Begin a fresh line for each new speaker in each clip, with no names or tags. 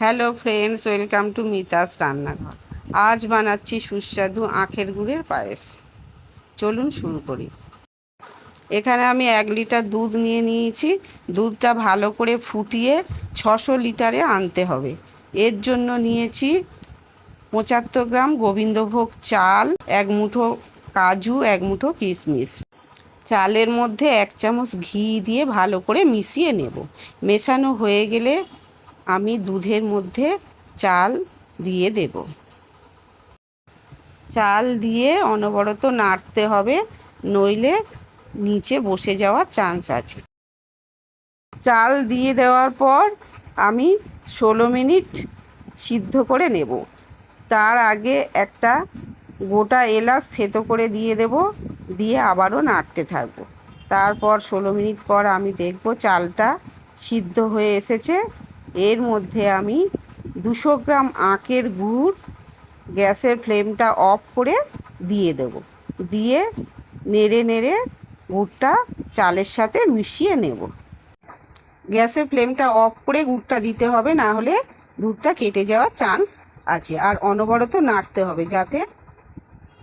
Hello friends welcome to Mita's রান্নাঘর আজ বানাচ্ছি সুস্বাদু আখের গুড়ের পায়েস। চলুন শুরু করি। এখানে আমি এক লিটার দুধ নিয়ে নিয়েছি। দুধটা ভালো করে ফুটিয়ে ছশো লিটারে আনতে হবে। এর জন্য নিয়েছি পঁচাত্তর গ্রাম গোবিন্দভোগ চাল, এক মুঠো কাজু, এক মুঠো কিশমিশ। চালের মধ্যে এক চামচ ঘি দিয়ে ভালো করে মিশিয়ে নেব। মেশানো হয়ে গেলে আমি দুধের মধ্যে চাল দিয়ে দেব। চাল দিয়ে অনবরত নাড়তে হবে, নইলে নিচে বসে যাওয়ার চান্স আছে। চাল দিয়ে দেওয়ার পর আমি ষোলো মিনিট সিদ্ধ করে নেব। তার আগে একটা গোটা এলাচ থেতো করে দিয়ে দেব, দিয়ে আবারও নাড়তে থাকব। তারপর ষোলো মিনিট পর আমি দেখব চালটা সিদ্ধ হয়ে এসেছে। এর মধ্যে আমি দুশো গ্রাম আখের গুড় গ্যাসের ফ্লেমটা অফ করে দিয়ে দেব। দিয়ে নেড়ে নেড়ে গুড়টা চালের সাথে মিশিয়ে নেব। গ্যাসের ফ্লেমটা অফ করে গুড়টা দিতে হবে, না হলে দুধটা কেটে যাওয়ার চান্স আছে। আর অনবরত নাড়তে হবে যাতে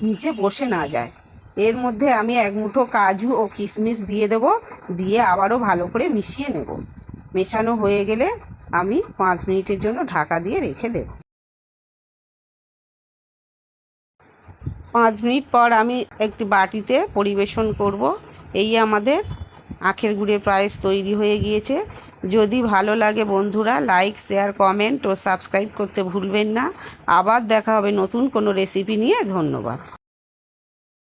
নিচে বসে না যায়। এর মধ্যে আমি এক মুঠো কাজু ও কিশমিশ দিয়ে দেব। দিয়ে আবারও ভালো করে মিশিয়ে নেব। মেশানো হয়ে গেলে আমি পাঁচ মিনিটের জন্য ঢাকা দিয়ে রেখে দেব। পাঁচ মিনিট পর আমি একটি বাটিতে পরিবেশন করব। এই আমাদের আখের গুড়ের পায়েস তৈরি হয়ে গিয়েছে। যদি ভালো লাগে বন্ধুরা লাইক শেয়ার কমেন্ট ও সাবস্ক্রাইব করতে ভুলবেন না। আবার দেখা হবে নতুন কোনো রেসিপি নিয়ে। ধন্যবাদ।